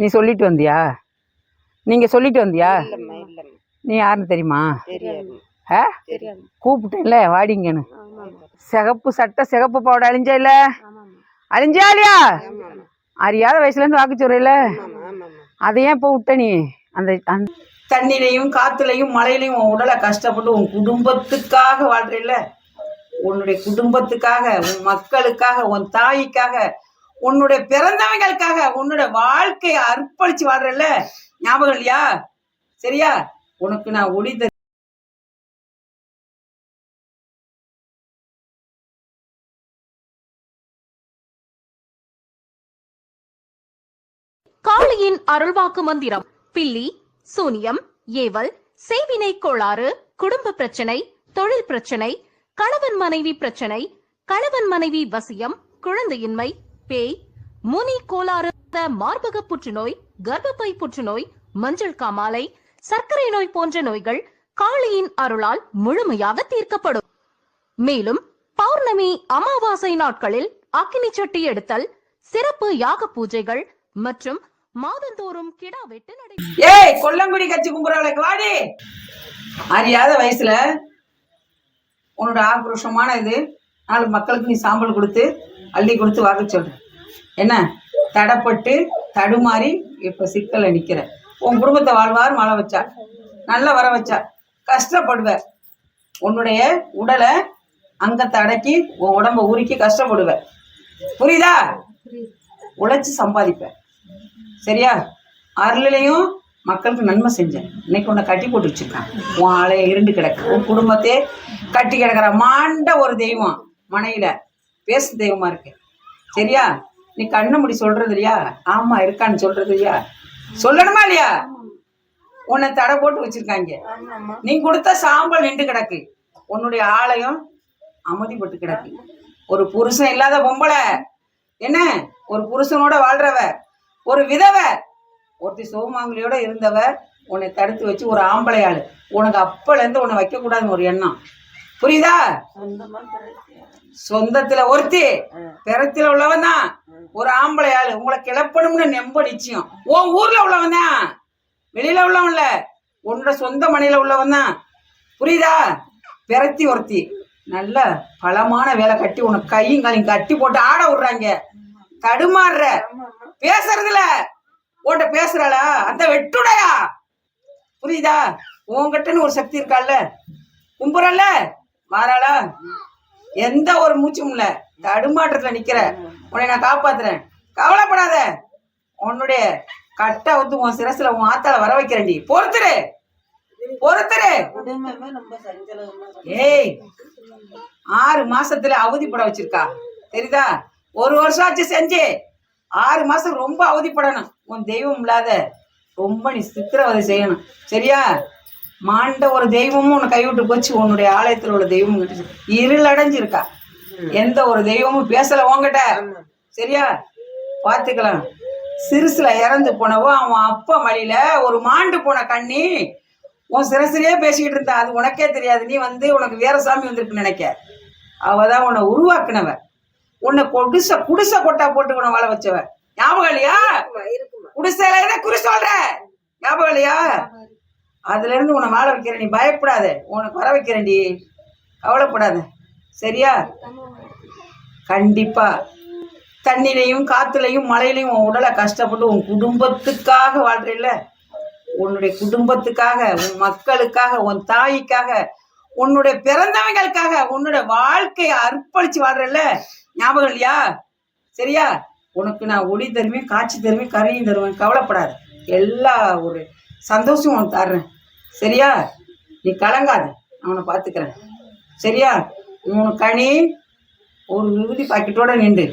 நீ சொல்லிட்டு வந்தியா? நீங்க சொல்லிட்டு வந்தியா? நீ யாருன்னு தெரியுமா? ஆ? கூப்பிட்டேன்ல வாடிங்கன்னு. சிகப்பு சட்டை சிகப்பு பவுடர் அழிஞ்சா இல்ல? அழிஞ்சா இல்லையா? அறியாத வயசுல இருந்து வாக்குச்சோறையில ஆமாம்மா ஆமாம்மா. அதை ஏன் இப்போ விட்ட நீ? அந்த அந்த தண்ணிலையும் காத்துலையும் மழையிலையும் உன் உடலை கஷ்டப்பட்டு உன் குடும்பத்துக்காக வாழ்றீல்ல உன்னுடைய குடும்பத்துக்காக உன் மக்களுக்காக உன் தாய்க்காக உன்னுடைய பிறந்தவங்களுக்காக உன்னோட வாழ்க்கையை அர்ப்பணிச்சு வாழ்றல்ல? ஞாபகம் இல்லையா? சரியா? உனக்கு நான் ஒளி காளியின் அருள்வாக்கு மந்திரம். பில்லி சூனியம் ஏவல் செய்வினை கோளாறு குடும்ப பிரச்சனை தொழில் பிரச்சனை கணவன் மனைவி பிரச்சனை கணவன் மனைவி வசியம் குழந்தையின்மை பேய் முனி கோளாறு மார்பக புற்றுநோய் கர்ப்பப்பை புற்றுநோய் மஞ்சள் காமாலை சர்க்கரை நோய் போன்ற நோய்கள் காளியின் அருளால் முழுமையாக தீர்க்கப்படும். மேலும் பௌர்ணமி அமாவாசை நாட்களில் அக்கினி சட்டி எடுத்தல் சிறப்பு யாக பூஜைகள் மற்றும் மாதந்தோறும் கிடா வெட்டு நடை ஏய் கொல்லங்குடி கட்சி கும்புறவளுக்கு வாடி! அறியாத வயசுல உன்னோட ஆக்ரோஷமான இது நாலு மக்களுக்கு நீ சாம்பல் கொடுத்து அள்ளி கொடுத்து வாக்கு சொல்கிறேன் என்ன? தடப்பட்டு தடுமாறி இப்போ சிக்கலை நிற்கிற உன் குடும்பத்தை வாழ்வார் மழை வச்சா நல்லா வர வச்சா கஷ்டப்படுவ உன்னுடைய உடலை அங்கத்தை அடக்கி உன் உடம்ப உருக்கி கஷ்டப்படுவ புரியுதா? உழைச்சி சம்பாதிப்ப சரியா? அருளிலையும் மக்களுக்கு நன்மை செஞ்சேன். இன்னைக்கு உன்னை கட்டி போட்டு வச்சிருக்கான். உன் ஆளைய இருண்டு கிடக்கு. உன் குடும்பத்தையே கட்டி கிடக்குற மாண்ட ஒரு தெய்வம் மனையில. பேசு தெய்வமா இருக்கு. சரியா? நீ கண்ணை முடி சொல்றது இல்லையா? ஆமா இருக்கான்னு சொல்றது இல்லையா? சொல்லணுமா இல்லையா? உன்னை தடை போட்டு வச்சிருக்காங்க. நீ கொடுத்த சாம்பல் நின்று கிடக்கு. உன்னுடைய ஆலயம் அமைதிப்பட்டு கிடக்கு. ஒரு புருஷன் இல்லாத பொம்பளை. என்ன? ஒரு புருஷனோட வாழ்றவ. ஒரு விதவ. ஒருத்தி சோமாங்கிலியோட இருந்தவ உன்னை தடுத்து வச்சு ஒரு ஆம்பளை ஆளு உனக்கு அப்பல இருந்து உன்னை வைக்க கூடாதுன்னு ஒரு எண்ணம். புரியுதா? சொந்தத்துல ஒருத்தி பிறத்துல உள்ளவன் தான். ஒரு ஆம்பளை ஆளு உங்களை கிளப்பணும்னு நெம்ப நிச்சயம். உன் ஊர்ல உள்ளவன் தான். வெளியில உள்ளவன் இல்ல. உன்னோட சொந்த மனையில உள்ளவன் தான். புரியுதா? பிறத்தி ஒருத்தி. நல்ல பலமான வேலை கட்டி உனக்கு கையும் காலையும் கட்டி போட்டு ஆட விடுறாங்க. தடுமாறுற. பேசுறதுல உன்கிட்ட பேசுறாளா? அந்த வெட்டுடையா? புரியுதா? உன்கிட்டன்னு ஒரு சக்தி இருக்கால்ல. கும்புறல்ல? மாறாளா? எந்த ஒரு மூச்சும் இல்ல. தடுமாற்றத்துல நிக்கிற. உன்னை நான் காப்பாத்துறேன். கவலைப்படாத. உன்னுடைய கட்டை வந்து உன் சிரசுல உன் ஆத்தால வர வைக்கிறேன்டி பொறுத்துரு. பொறுத்துரு. ஏய் ஆறு மாசத்துல அவதிப்பட வச்சிருக்கா. தெரியுதா? ஒரு வருஷம் ஆச்சு செஞ்சு. ஆறு மாசம் ரொம்ப அவதிப்படணும். உன் தெய்வம் இல்லாத ரொம்ப நீ சித்திரவதை செய்யணும். சரியா? மாண்ட ஒரு தெய்வமும் உன்னை கைவிட்டு போச்சு. உன்னுடைய ஆலயத்துல உள்ள தெய்வம் கிட்ட இருளடைஞ்சிருக்கா. எந்த ஒரு தெய்வமும் பேசல உன்கிட்ட. சரியா? பார்த்துக்கலாம். சிறுசுல இறந்து போனவோ அவன் அப்பா மடியில ஒரு மாண்டு போன கண்ணி உன் சிரசிலே பேசிக்கிட்டு இருந்தா. அது உனக்கே தெரியாது. நீ வந்து உனக்கு வேற சாமி வந்திருக்குன்னு நினைக்க. அவ தான் உன்னை உருவாக்குனவ உன்னை குடிசை குடிசை கொட்டா போட்டு உன்னை வாழ வச்சவ ஞாபகம் இல்லையா? குடிசையில என்ன குறி சொல்ற? ஞாபகம் இல்லையா? அதுல இருந்து உன்னை வாழ வைக்கிறேன் நீ பயப்படாத. உனக்கு வர வைக்கிறேன்டி. கவலைப்படாத. சரியா? கண்டிப்பா. தண்ணிலையும் காத்துலையும் மழையிலையும் உன் உடலை கஷ்டப்பட்டு உன் குடும்பத்துக்காக வாழ்றில்ல. உன்னுடைய குடும்பத்துக்காக உன் மக்களுக்காக உன் தாய்க்காக உன்னுடைய பிறந்தவங்களுக்காக உன்னுடைய வாழ்க்கையை அர்ப்பணிச்சு வாழ்றல்ல. ஞாபகம் இல்லையா? சரியா? உனக்கு நான் ஒளி தருவேன் காட்சி தருவேன் கரையும் தருவேன். கவலைப்படாது. எல்லா ஒரு சந்தோஷம் உனக்கு தர்றேன். சரியா? நீ கலங்காத. உன்னை பார்த்துக்கிறேன் சரியா? மூணு கனி ஒரு விபூதி பாக்கெட்டோட நின்று.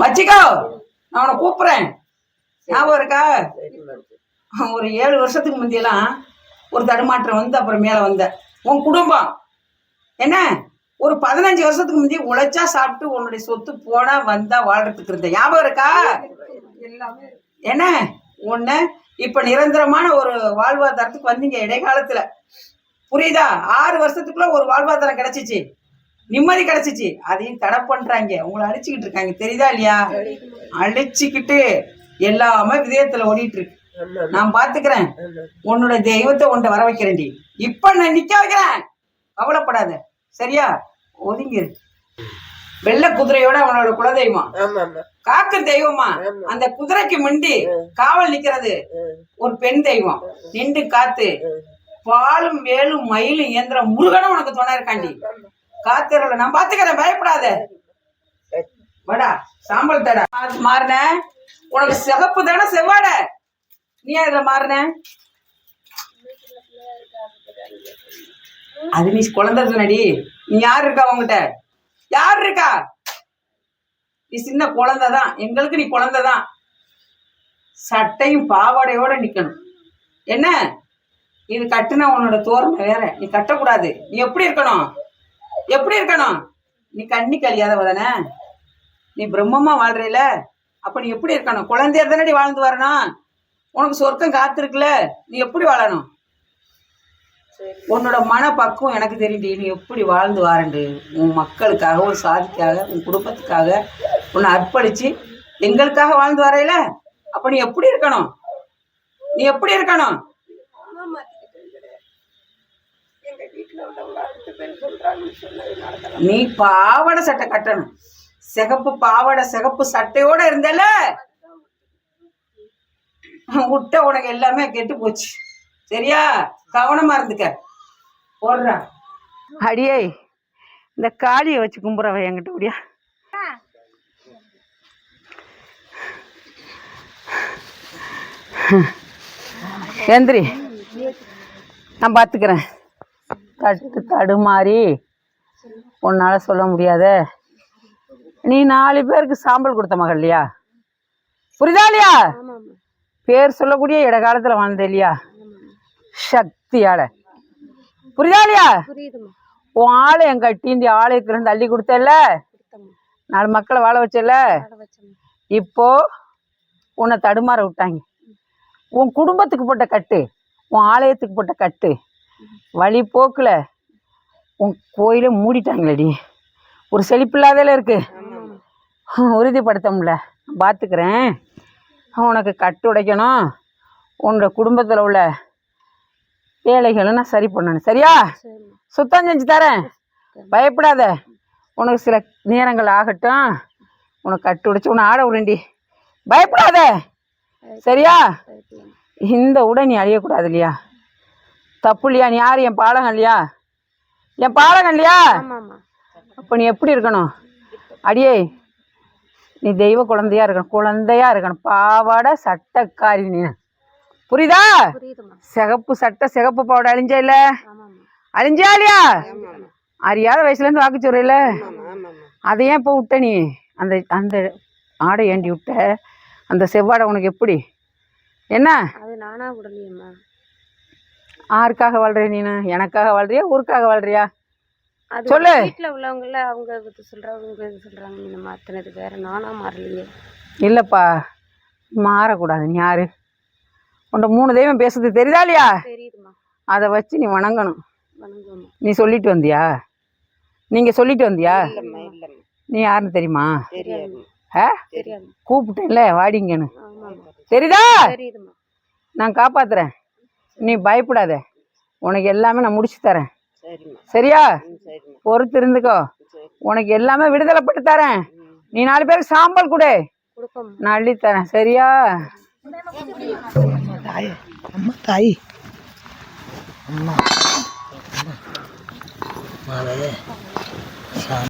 வச்சுக்கோ நான் உன்னை கூப்பிட்றேன். ஞாபகம் இருக்கா? ஒரு ஏழு வருஷத்துக்கு முந்தியெல்லாம் ஒரு தடுமாற்றம் வந்து அப்புறம் மேலே வந்த. உன் குடும்பம். என்ன? ஒரு பதினஞ்சு வருஷத்துக்கு முந்தைய உழைச்சா சாப்பிட்டு உன்னுடைய சொத்து போனா வந்தா வாழ்றதுக்கு இருந்த. ஞாபகம் இருக்கா? என்ன? ஒண்ணு இப்ப நிரந்தரமான ஒரு வாழ்வாதாரத்துக்கு வந்தீங்க இடைக்காலத்துல. புரியுதா? ஆறு வருஷத்துக்குள்ள ஒரு வாழ்வாதாரம் கிடைச்சிச்சு. நிம்மதி கிடைச்சிச்சு. அதையும் தடை பண்றாங்க. உங்களை அழிச்சுக்கிட்டு இருக்காங்க. தெரியுதா இல்லையா? அழிச்சுக்கிட்டு எல்லாமே விதயத்துல ஓடிட்டு இருக்கு நான் பாத்துக்கிறேன். உன்னோட தெய்வத்தை உன்ட வர வைக்கிறேன்டி. இப்ப நான் நிக்க வைக்கிறேன். கவலைப்படாத. சரியா? ஒதுங்கிருக்கு வெள்ளை குதிரையோட அவனோட குலதெய்வம். காக்கும் தெய்வமா. அந்த குதிரைக்கு முண்டி காவல் நிக்கிறது. ஒரு பெண் தெய்வம். நின்று காத்து. பாலும் வேலும் மயிலும் இயந்திரம் முருகனும் உனக்கு துணை இருக்காண்டி. காத்திரல. நான் பாத்துக்கிறேன் பயப்படாத. வாடா சாம்பல் தடா. மாறின. உனக்கு சிகப்பு தானே செவ்வாட நீ அதுல மாறின? அது நீ குழந்தை தானடி. நீ யார் இருக்கா உங்ககிட்ட யார் இருக்கா? நீ சின்ன குழந்தை தான் எங்களுக்கு நீ குழந்தை தான் சட்டையும் பாவாடையோட நிக்கணும். என்ன? இது கட்டுனா உன்னோட தோரணை வேற. நீ கட்டக்கூடாது. நீ எப்படி இருக்கணும்? எப்படி இருக்கணும்? நீ கண்ணி கழியாதவ தானே? நீ பிரம்மமா வாழ்றீல அப்ப நீ எப்படி இருக்கணும்? குழந்தையா தானடி வாழ்ந்து வரணும். உனக்கு சொர்க்கம் காத்திருக்குல. நீ எப்படி வாழணும்? உன்னோட மனப்பக்குவம் எனக்கு தெரியுது நீ எப்படி வாழ்ந்து வாரண்டு உன் மக்களுக்காக உன் சாதிக்காக உன் குடும்பத்துக்காக உன்னை அர்ப்பணிச்சு எங்களுக்காக வாழ்ந்து வரையில அப்ப நீ எப்படி இருக்கணும்? நீ எப்படி இருக்கணும்? நீ பாவாடை சட்டை கட்டணும். சிகப்பு பாவாடை சிகப்பு சட்டையோட இருந்தல? விட்ட உனக்கு எல்லாமே கெட்டு போச்சு. சரியா? கவனமா இருந்துக்க. போடுறா. அடியே இந்த காளியை வச்சு கும்புறவ என்கிட்ட முடியா எந்திரி. நான் பார்த்துக்கிறேன் தட்டு தடுமாறி உன்னால் சொல்ல முடியாத. நீ நாலு பேருக்கு சாம்பல் கொடுத்த மகள் இல்லையா? புரியுதா இல்லையா? பேர் சொல்லக்கூடிய இடகாலத்தில் வாழ்ந்த இல்லையா? சக்தியால. புரியுதா இல்லையா உன் ஆளை என் கட்டி இந்த ஆலயத்துலேருந்து அள்ளி கொடுத்தல நாலு மக்களை வாழ வச்சல இப்போ உன்னை தடுமாற விட்டாங்க. உன் குடும்பத்துக்கு போட்ட கட்டு உன் ஆலயத்துக்கு போட்ட கட்டு வழி போக்குல உன் கோயிலை மூடிட்டாங்களேடி. ஒரு செழிப்பில்லாதல இருக்கு. உறுதிப்படுத்த முடியல பார்த்துக்கிறேன் உனக்கு கட்டு உடைக்கணும். உன்னோட குடும்பத்தில் உள்ள வேலைகளை நான் சரி பண்ணணும். சரியா? சுத்தம் செஞ்சு தரேன். பயப்படாத. உனக்கு சில நேரங்கள் ஆகட்டும். உனக்கு கட்டு உடைச்சு உன்னை ஆட விடுண்டி. பயப்படாத. சரியா? இந்த உடை நீ அழியக்கூடாது இல்லையா? தப்பு இல்லையா? நீ யார்? என் பாலகம் இல்லையா? என் பாலகம் இல்லையா? அப்போ நீ எப்படி இருக்கணும்? அடியே நீ தெய்வ குழந்தையா இருக்கணும். குழந்தையா இருக்கணும். பாவாடை சட்டக்காரி நீ. புரியுதா? சிகப்பு சட்டை சிகப்பு பாவாடை அழிஞ்சா இல்ல? அழிஞ்சா இல்லையா? அறியாத வயசுல இருந்து ஆமாம்மா ஆமாம்மா. அதை ஏன் இப்போ விட்ட நீ? அந்த அந்த ஆடை ஏண்டி விட்ட? அந்த செவ்வாடை உனக்கு எப்படி? என்ன? ஆருக்காக வாழ்றிய நீ எனக்காக வாழ்றியா? ஊருக்காக வாழ்றியா? சொல்லு. வீட்டுல உள்ளவங்கள அவங்க இது சொல்றாங்க இவங்க இது சொல்றாங்க. நீங்க மாத்தினது வேற நானா மாறலையே. இல்லைப்பா மாறக்கூடாது. நீ யாரு? உன்ட மூணு தெய்வம் பேசுறது தெரியுதா இல்லையா? அதை வச்சு நீ வணங்கணும். நீ சொல்லிட்டு வந்தியா? நீங்க சொல்லிட்டு வந்தியா? நீ யாருன்னு தெரியுமா? கூப்பிட்டேன்ல வாடிங்கன்னு. தெரியுதா? நான் காப்பாத்துறேன். நீ பயப்படாத. உனக்கு எல்லாமே நான் முடிச்சு தரேன். சரியா? பொறுத்து இருந்துக்கோ. உனக்கு எல்லாமே விடுதலைப்பட்டு தரேன். நீ நாலு பேருக்கு சாம்பல் கொடு. நான் அள்ளி தரேன். சரியா? Matay. Matay. Matay. Malala.